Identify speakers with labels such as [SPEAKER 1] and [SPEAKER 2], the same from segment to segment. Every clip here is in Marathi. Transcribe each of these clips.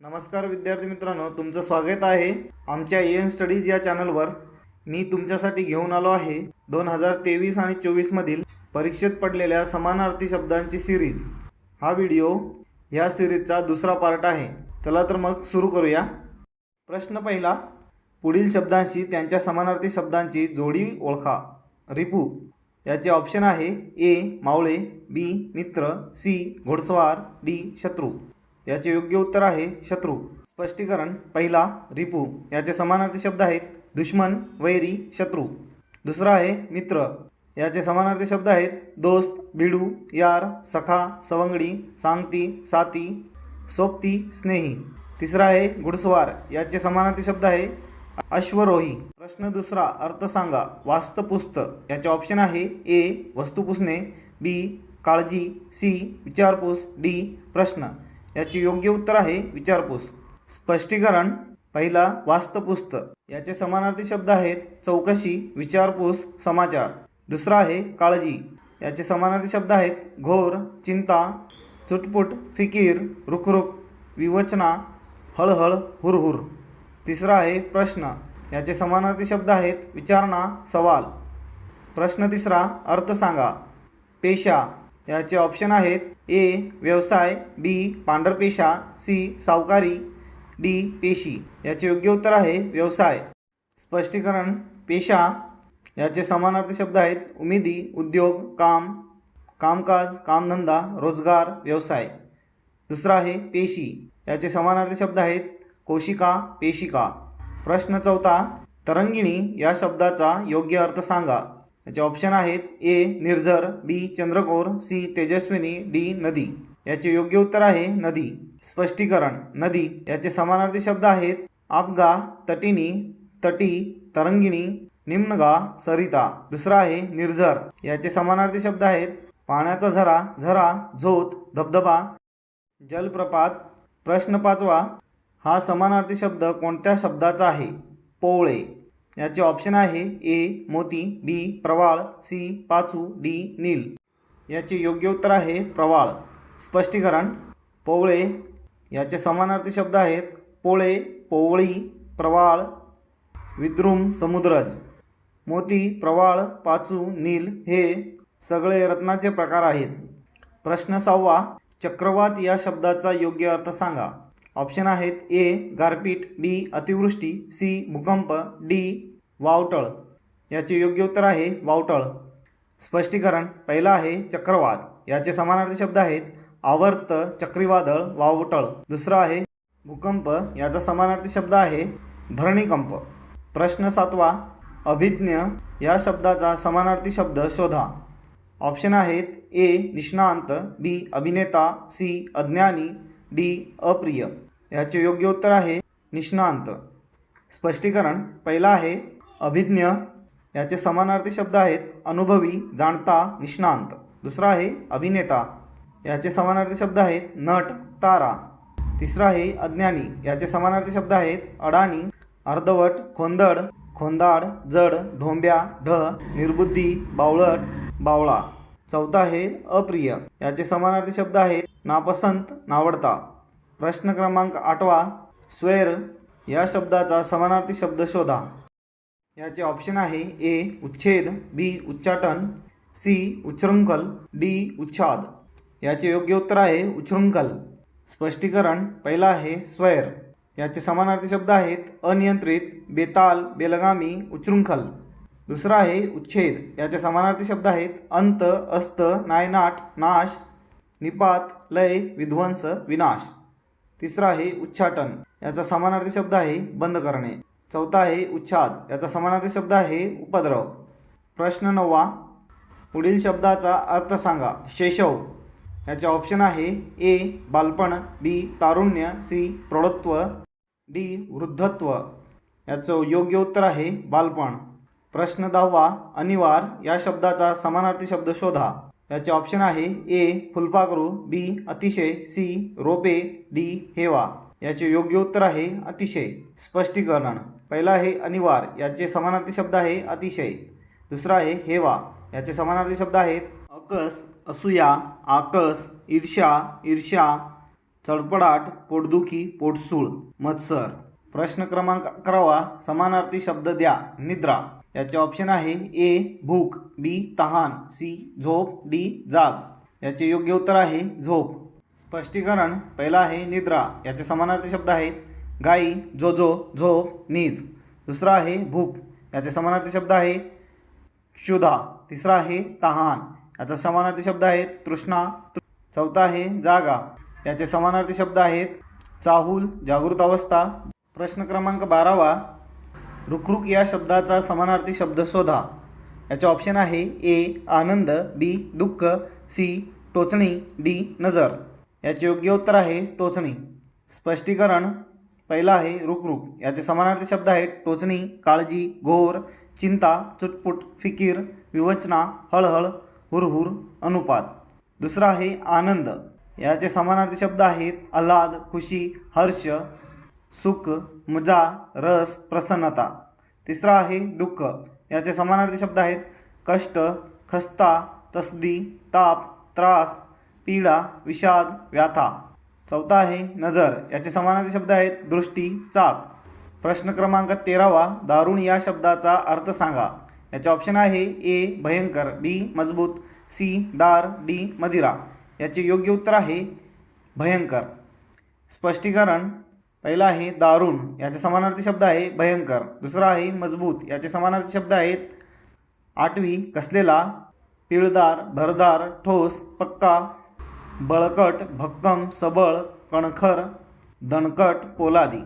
[SPEAKER 1] नमस्कार विद्यार्थी मित्रांनो तुमचं स्वागत आहे आमच्या ए एन स्टडीज या चॅनलवर. मी तुमच्यासाठी घेऊन आलो आहे दोन हजार तेवीस आणि चोवीसमधील परीक्षेत पडलेल्या समानार्थी शब्दांची सिरीज. हा व्हिडिओ ह्या सिरीजचा दुसरा पार्ट आहे. चला तर मग सुरू करूया. प्रश्न पहिला पुढील शब्दांशी त्यांच्या समानार्थी शब्दांची जोडी ओळखा. रिपू याचे ऑप्शन आहे ए मावळे बी मित्र सी घोडसवार डी शत्रू. याचे योग्य उत्तर आहे शत्रू. स्पष्टीकरण पहिला रिपू. याचे समानार्थी शब्द आहेत दुश्मन वैरी शत्रू. दुसरा आहे मित्र. याचे समानार्थी शब्द आहेत दोस्त भिडू यार सखा सवंगडी सांगती साती सोबती स्नेही. तिसरा आहे घुडसवार. याचे समानार्थी शब्द आहे अश्वरोही. प्रश्न दुसरा अर्थ सांगा वास्तपुस्त. याचे ऑप्शन आहे ए वस्तू पुसणे बी काळजी सी विचारपूस डी प्रश्न. याचे योग्य उत्तर आहे विचारपूस. स्पष्टीकरण पहिला वास्तपुस्त. याचे समानार्थी शब्द आहेत चौकशी विचारपूस समाचार. दुसरा आहे काळजी. याचे समानार्थी शब्द आहेत घोर चिंता चुटपुट फिकीर रुखरुख विवचना हळहळ हुरहुर. तिसरा आहे प्रश्न. याचे समानार्थी शब्द आहेत विचारणा सवाल. प्रश्न तिसरा अर्थ सांगा. पेशा. याचे ऑप्शन आहेत ए व्यवसाय बी पांढरपेशा सी सावकारी डी पेशी. याचे योग्य उत्तर आहे व्यवसाय. स्पष्टीकरण पेशा. याचे समानार्थी शब्द आहेत उमेदी उद्योग काम कामकाज कामधंदा रोजगार व्यवसाय. दुसरा आहे पेशी. याचे समानार्थी शब्द आहेत कोशिका पेशिका. प्रश्न चौथा तरंगिणी या शब्दाचा योग्य अर्थ सांगा. याचे ऑप्शन आहेत ए निर्झर बी चंद्रकोर सी तेजस्विनी डी नदी. याचे योग्य उत्तर आहे नदी. स्पष्टीकरण नदी. याचे समानार्थी शब्द आहेत आपगा तटिनी तटी तरंगिणी निम्नगा सरिता. दुसरा आहे निर्झर. याचे समानार्थी शब्द आहेत पाण्याचा झरा झरा झोत धबधबा जलप्रपात प्रश्न पाचवा. हा समानार्थी शब्द कोणत्या शब्दाचा आहे? पोवळे याचे ऑप्शन आहे ए मोती बी प्रवाळ सी पाचू डी नील. याचे योग्य उत्तर आहे प्रवाळ. स्पष्टीकरण पोवळे. याचे समानार्थी शब्द आहेत पोळे पोवळी प्रवाळ विद्रुम समुद्रज. मोती प्रवाळ पाचू नील हे सगळे रत्नाचे प्रकार आहेत. प्रश्न सहावा चक्रवात या शब्दाचा योग्य अर्थ सांगा. ऑप्शन आहेत ए गारपीट बी अतिवृष्टी सी भूकंप डी वावटळ. याचे योग्य उत्तर आहे वावटळ. स्पष्टीकरण पहिलं आहे चक्रवात. याचे समानार्थी शब्द आहेत आवर्त चक्रीवादळ वावटळ. दुसरं आहे भूकंप. याचा समानार्थी शब्द आहे धरणीकंप. प्रश्न सातवा अभिज्ञ. या शब्दाचा समानार्थी शब्द शोधा. ऑप्शन आहेत ए निष्णांत बी अभिनेता सी अज्ञानी डी अप्रिय. याचे योग्य उत्तर आहे निष्णांत. स्पष्टीकरण पहिला आहे अभिज्ञ. याचे समानार्थी शब्द आहेत अनुभवी जाणता निष्णांत. दुसरा आहे अभिनेता. याचे समानार्थी शब्द आहेत नट तारा. तिसरा आहे अज्ञानी. याचे समानार्थी शब्द आहेत अडाणी. अर्धवट खोंदड. खोंदाड जड ढोंब्या ढ निर्बुद्धी बावळट बावळा. चौथा आहे अप्रिय. याचे समानार्थी शब्द आहेत नापसंत नावडता. प्रश्न क्रमांक आठवा स्वेर या शब्दाचा समानार्थी शब्द शोधा. याचे ऑप्शन आहे ए उच्छेद बी उच्चाटन सी उच्छृंखल डी उच्छाद. याचे योग्य उत्तर आहे उच्छृंखल. स्पष्टीकरण पहिला आहे स्वैर याचे समानार्थी शब्द आहेत अनियंत्रित बेताल बेलगामी उच्छृंखल. दुसरा आहे उच्छेद. याचे समानार्थी शब्द आहेत अंत अस्त नायनाट नाश निपात लय विध्वंस विनाश. तिसरा आहे उच्चाटन. याचा समानार्थी शब्द आहे बंद करणे. चौथा आहे उच्छाद. याचा समानार्थी शब्द आहे उपद्रव. प्रश्न नववा. पुढील शब्दाचा अर्थ सांगा. शेषव. याचे ऑप्शन आहे ए बालपण बी तारुण्य सी प्रौढत्व डी वृद्धत्व. याचं योग्य उत्तर आहे बालपण. प्रश्न दहावा. अनिवार. या शब्दाचा समानार्थी शब्द शोधा. याचे ऑप्शन आहे ए फुलपाखरू बी अतिशय सी रोपे डी हेवा. याचे योग्य उत्तर आहे अतिशय स्पष्टीकरण. पहिला आहे अनिवार याचे समानार्थी शब्द आहे अतिशय. दुसरा आहे हेवा याचे समानार्थी शब्द आहेत अकस असूया आकस ईर्ष्या ईर्ष्या चडपडाट पोटदुखी पोटसूळ मत्सर. प्रश्न क्रमांक अकरावा समानार्थी शब्द द्या निद्रा. याचे ऑप्शन आहे ए भूक बी तहान सी झोप डी जाग. याचे योग्य उत्तर आहे झोप. स्पष्टीकरण पहिला आहे निद्रा. याचे समानार्थी शब्द आहेत गाई जोजो झोप नीज. दुसरा आहे भूक. याचे समानार्थी शब्द आहे क्षुधा. तिसरा आहे तहान. याचा समानार्थी शब्द आहेत तृष्णा. चौथा आहे जागा. याचे समानार्थी शब्द आहेत चाहूल जागृत अवस्था. प्रश्न क्रमांक बारावा. रुखरुक या शब्दाचा समानार्थी शब्द शोधा. याचे ऑप्शन आहे ए आनंद बी दुःख सी टोचणी डी नजर. याचे योग्य उत्तर आहे टोचणी. स्पष्टीकरण पहिलं आहे रुखरुक याचे समानार्थी शब्द आहेत टोचणी काळजी घोर चिंता चुटपुट फिकीर विवचना हळहळ हुरहुर अनुपात. दुसरा आहे आनंद. याचे समानार्थी शब्द आहेत आल्हाद खुशी हर्ष सुख मजा रस प्रसन्नता. तिसरा आहे दुःख. याचे समानार्थी शब्द आहेत. कष्ट खस्ता तसदी ताप त्रास पीडा विषाद व्याथा. चौथा आहे नजर. याचे समानार्थी शब्द आहेत दृष्टी चाक. प्रश्न क्रमांक तेरावा दारुण या शब्दाचा अर्थ सांगा. याचे ऑप्शन आहे ए भयंकर बी मजबूत सी दार डी मदिरा. याचे योग्य उत्तर आहे भयंकर. स्पष्टीकरण पहिला आहे दारुण याचे समानार्थी शब्द आहे भयंकर. दुसरा आहे मजबूत याचे समानार्थी शब्द आहेत आठवी कसलेला? पिळदार भरदार ठोस पक्का. बळकट भक्कम सबळ कणखर दणकट पोलादी.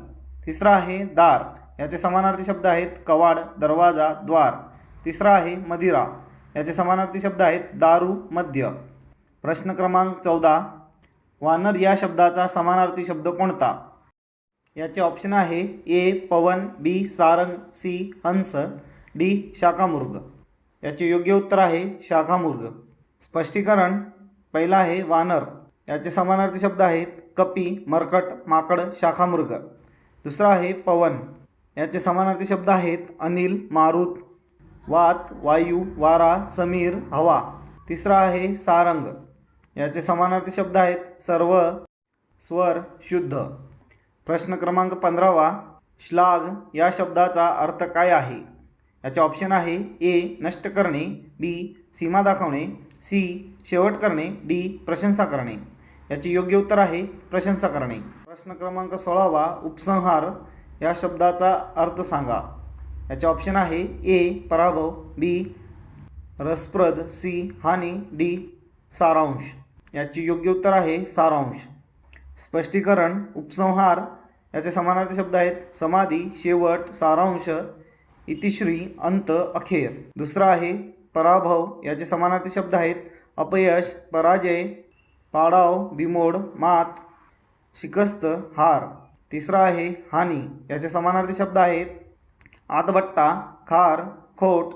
[SPEAKER 1] तिसरा आहे दार याचे समानार्थी शब्द आहेत कवाड दरवाजा द्वार. तिसरा आहे मदिरा याचे समानार्थी शब्द आहेत दारू मद्य. प्रश्न क्रमांक चौदा. वानर या शब्दाचा समानार्थी शब्द कोणता? याचे ऑप्शन आहे ए पवन बी सारंग सी हंस डी शाखामूर्ग. याचे योग्य उत्तर आहे शाखामूर्ग. स्पष्टीकरण पहिला आहे वानर. याचे समानार्थी शब्द आहेत कपी मरकट माकड शाखामूर्ग. दुसरा आहे पवन. याचे समानार्थी शब्द आहेत अनिल मारुत. वात वायू वारा समीर हवा. तिसरा आहे सारंग. याचे समानार्थी शब्द आहेत सर्व स्वर शुद्ध. प्रश्न क्रमांक पंधरावा श्लाघ या शब्दाचा अर्थ काय आहे? याचे ऑप्शन आहे ए नष्ट करणे बी सीमा दाखवणे सी शेवट करणे डी प्रशंसा करणे. याचे योग्य उत्तर आहे प्रशंसा करणे. प्रश्न क्रमांक सोळावा उपसंहार या शब्दाचा अर्थ सांगा. याचे ऑप्शन आहे ए पराभव बी रसप्रद सी हानी डी सारांश. याचे योग्य उत्तर आहे सारांश. स्पष्टीकरण उपसंहार याचे समानार्थी शब्द आहेत समाधी शेवट सारांश इतिश्री अंत अखेर. दुसरा आहे पराभव. याचे समानार्थी शब्द आहेत अपयश पराजय पाडाव बिमोड मात शिकस्त हार. तिसरा आहे हानी. याचे समानार्थी शब्द आहेत आतबट्टा खार खोट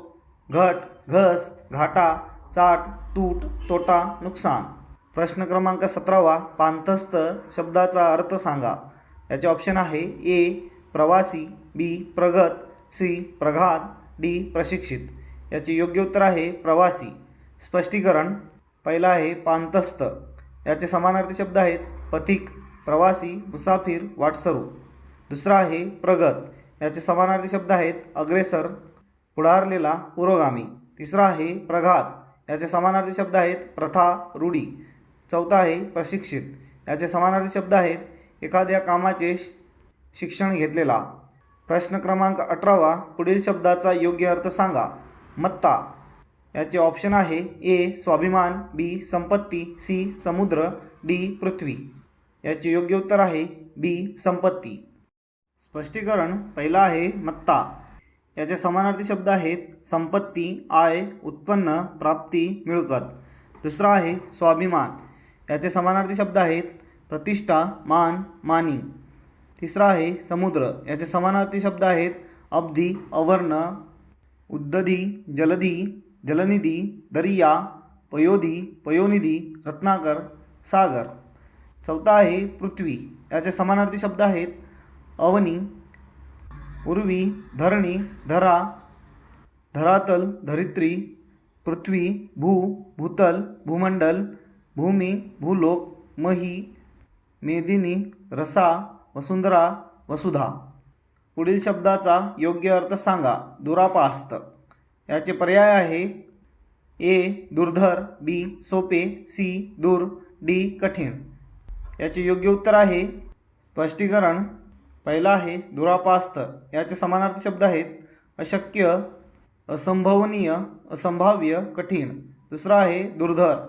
[SPEAKER 1] घट घस घाटा चाट तूट तोटा नुकसान. प्रश्न क्रमांक सतरावा पांथस्थ शब्दाचा अर्थ सांगा. याचे ऑप्शन आहे ए प्रवासी बी प्रगत सी प्रघात डी प्रशिक्षित. याचे योग्य उत्तर आहे प्रवासी. स्पष्टीकरण पहिला आहे पांतस्थ याचे समानार्थी शब्द आहेत पथिक प्रवासी मुसाफिर वाटसरू. दुसरा आहे प्रगत. याचे समानार्थी शब्द आहेत अग्रेसर पुढारलेला पुरोगामी. तिसरा आहे प्रघात. याचे समानार्थी शब्द आहेत प्रथा रूढी. चौथा आहे प्रशिक्षित. याचे समानार्थी शब्द आहेत एखाद्या कामाचे शिक्षण घेतलेला. प्रश्न क्रमांक अठरावा पुढील शब्दाचा योग्य अर्थ सांगा. मत्ता. याचे ऑप्शन आहे ए स्वाभिमान बी संपत्ती सी समुद्र डी पृथ्वी. याचे योग्य उत्तर आहे बी संपत्ती. स्पष्टीकरण पहिला आहे मत्ता. याचे समानार्थी शब्द आहेत संपत्ती आय उत्पन्न प्राप्ती मिळकत. दुसरा आहे स्वाभिमान. याचे समानार्थी शब्द आहेत प्रतिष्ठा मान मानी. तिसरा आहे समुद्र. याचे समानार्थी शब्द आहेत अब्धी अवर्ण उद्दधी जलधी जलनिधी दरिया पयोधी पयोनिधी रत्नाकर सागर. चौथा आहे पृथ्वी. याचे समानार्थी शब्द आहेत अवनी उर्वी धरणी धरा धरातल धरित्री पृथ्वी भू भूतल भूमंडल भूमी भूलोक मही मेदिनी रसा वसुंधरा वसुधा. पुढील शब्दाचा योग्य अर्थ सांगा. दुरापास्त. याचे पर्याय आहे ए दुर्धर बी सोपे सी दूर डी कठीण. याचे योग्य उत्तर आहे स्पष्टीकरण. पहिला आहे दुरापास्त. याचे समानार्थी शब्द आहेत अशक्य असंभवनीय असंभाव्य कठीण. दुसरा आहे दुर्धर.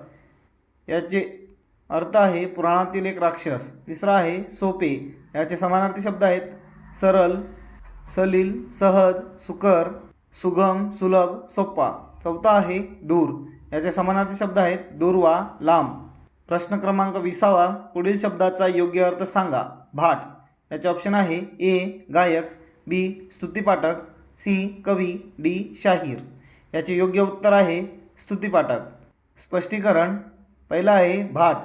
[SPEAKER 1] याचे अर्थ आहे पुराणातील एक राक्षस तिसरा आहे सोपे याचे समानार्थी शब्द आहेत सरल सलील सहज सुकर सुगम सुलभ सोप्पा. चौथा आहे दूर याचे समानार्थी शब्द आहेत दूरवा लांब. प्रश्न क्रमांक विसावा पुढील शब्दाचा योग्य अर्थ सांगा भाट. याचे ऑप्शन आहे ए गायक बी स्तुतिपाठक सी कवी डी शाहीर. याचे योग्य उत्तर आहे स्तुतिपाठक. स्पष्टीकरण पहिला आहे भाट.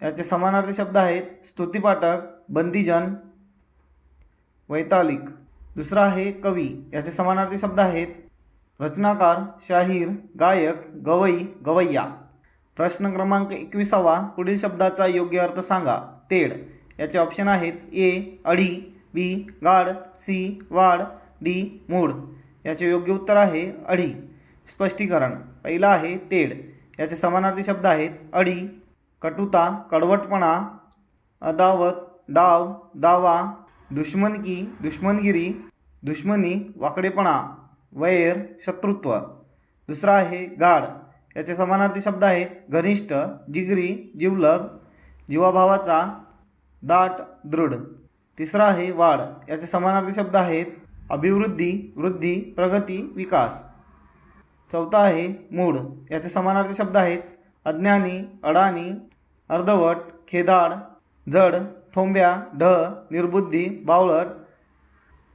[SPEAKER 1] याचे समानार्थी शब्द आहेत स्तुतिपाठक बंदीजन वैतालिक. दुसरा आहे कवी. याचे समानार्थी शब्द आहेत रचनाकार शाहीर गायक गवई गवैया. प्रश्न क्रमांक एकविसावा पुढील शब्दाचा योग्य अर्थ सांगा. तेड याचे ऑप्शन आहेत ए अडी बी गाड सी वाड डी मूड याचे योग्य उत्तर आहे अडी स्पष्टीकरण. पहिला आहे तेड याचे समानार्थी शब्द आहेत अडी कटुता कडवटपणा अदावत डाव दावा दुश्मनकी दुश्मनगिरी दुश्मनी वाकडेपणा वैर शत्रुत्व. दुसरा आहे गाढ. याचे समानार्थी शब्द आहेत घनिष्ठ जिगरी जिवलग जीवाभावाचा दाट दृढ. तिसरा आहे वाढ. याचे समानार्थी शब्द आहेत अभिवृद्धी वृद्धी प्रगती विकास. चौथा आहे मूड याचे समानार्थी शब्द आहेत अज्ञानी अडाणी अर्धवट खेदाड जड ठोंब्या ढ निर्बुद्धी बावळट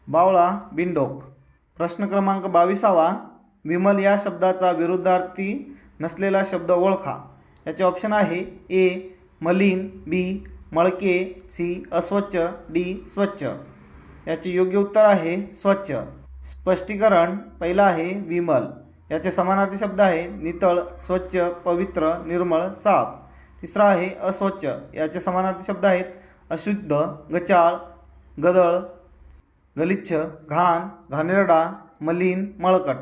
[SPEAKER 1] बावळा बिंडोक प्रश्न क्रमांक बावीसावा विमल या शब्दाचा विरुद्धार्थी नसलेला शब्द ओळखा. याचे ऑप्शन आहे ए मलिन बी मळके सी अस्वच्छ डी स्वच्छ. याचे योग्य उत्तर आहे स्वच्छ. स्पष्टीकरण पहिला आहे विमल. याचे समानार्थी शब्द आहे नितळ स्वच्छ पवित्र निर्मळ साफ तिसरा आहे अस्वच्छ. याचे समानार्थी शब्द आहेत. अशुद्ध गचाळ गदळ गलिच्छ घाण घाणेरडा मलिन मळकट.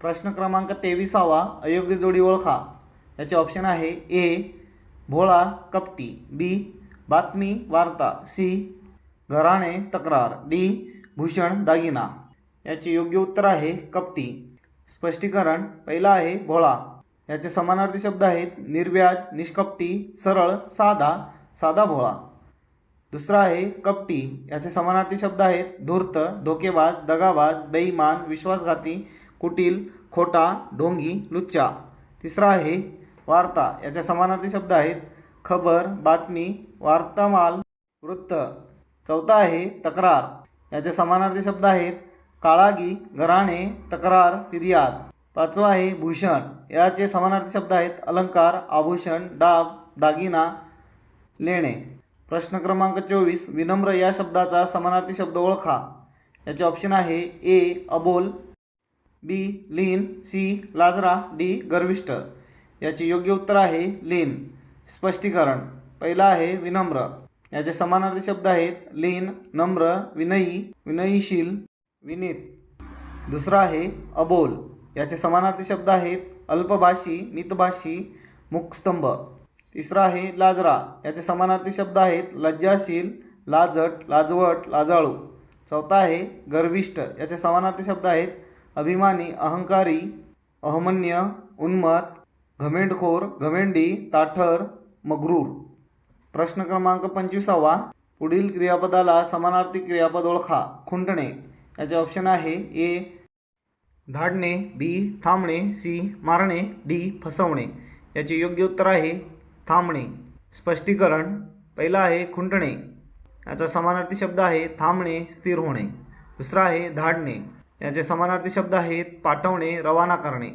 [SPEAKER 1] प्रश्न क्रमांक तेविसावा अयोग्य जोडी ओळखा. याचे ऑप्शन आहे ए भोळा कपटी. बी बातमी वार्ता. सी घराणे तक्रार. डी भूषण दागिना. याचे योग्य उत्तर आहे कपटी. स्पष्टीकरण पहिला आहे भोळा. याचे समानार्थी शब्द आहेत निर्व्याज निष्कपटी सरळ साधा साधा भोळा. दुसरा आहे कपटी. याचे समानार्थी शब्द आहेत धूर्त धोकेबाज दगाबाज बेईमान विश्वासघाती कुटील खोटा ढोंगी लुच्चा. तिसरा आहे वार्ता. याचे समानार्थी शब्द आहेत खबर बातमी वार्तामाल वृत्त. चौथा आहे तक्रार. याचे समानार्थी शब्द आहेत काळागी घराणे तक्रार फिर्याद. पाचवा आहे भूषण याचे समानार्थी शब्द आहेत. अलंकार आभूषण डाग दागिना लेणे. प्रश्न क्रमांक चोवीस विनम्र या शब्दाचा समानार्थी शब्द ओळखा. याचे ऑप्शन आहे ए अबोल बी लीन सी लाजरा डी गर्विष्ठ याचे योग्य उत्तर आहे लीन. स्पष्टीकरण. पहिला आहे विनम्र. याचे समानार्थी शब्द आहेत लीन नम्र विनयी विनयीशील विनीत. दुसरा आहे अबोल. याचे समानार्थी शब्द आहेत अल्पभाषी मितभाषी मुखस्तंभ तिसरा आहे लाजरा. याचे समानार्थी शब्द आहेत लज्जाशील लाजट लाजवट लाजाळू. चौथा आहे गर्विष्ट. याचे समानार्थी शब्द आहेत अभिमानी अहंकारी अहमन्य उन्मत घमेंडखोर घमेंडी ताठर मगरूर. प्रश्न क्रमांक पंचवीसावा. पुढील क्रियापदाला समानार्थी क्रियापद ओळखा. खुंटणे. याचे ऑप्शन आहे ए धाडणे बी थांबणे सी मारणे डी फसवणे. याचे योग्य उत्तर आहे थांबणे. स्पष्टीकरण पहिला आहे खुंटणे. याचा समानार्थी शब्द आहे थांबणे स्थिर होणे. दुसरा आहे धाडणे. याचे समानार्थी शब्द आहेत पाठवणे रवाना करणे.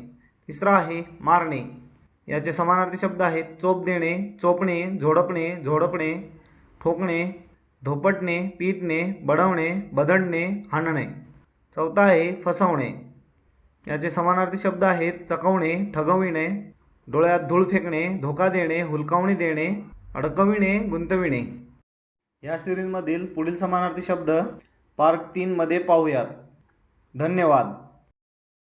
[SPEAKER 1] तिसरा आहे मारणे. याचे समानार्थी शब्द आहेत चोप देणे चोपणे झोडपणे झोडपणे. ठोकणे धोपटणे पीटणे बडवणे बदडणे हाणणे. चौथा आहे फसवणे. याचे समानार्थी शब्द आहेत चकवणे ठगविणे डोळ्यात धूळ फेकणे धोका देणे हुलकावणी देणे अडकविणे गुंतविणे. या सिरीजमधील पुढील समानार्थी शब्द पार्क तीनमध्ये पाहूयात. धन्यवाद.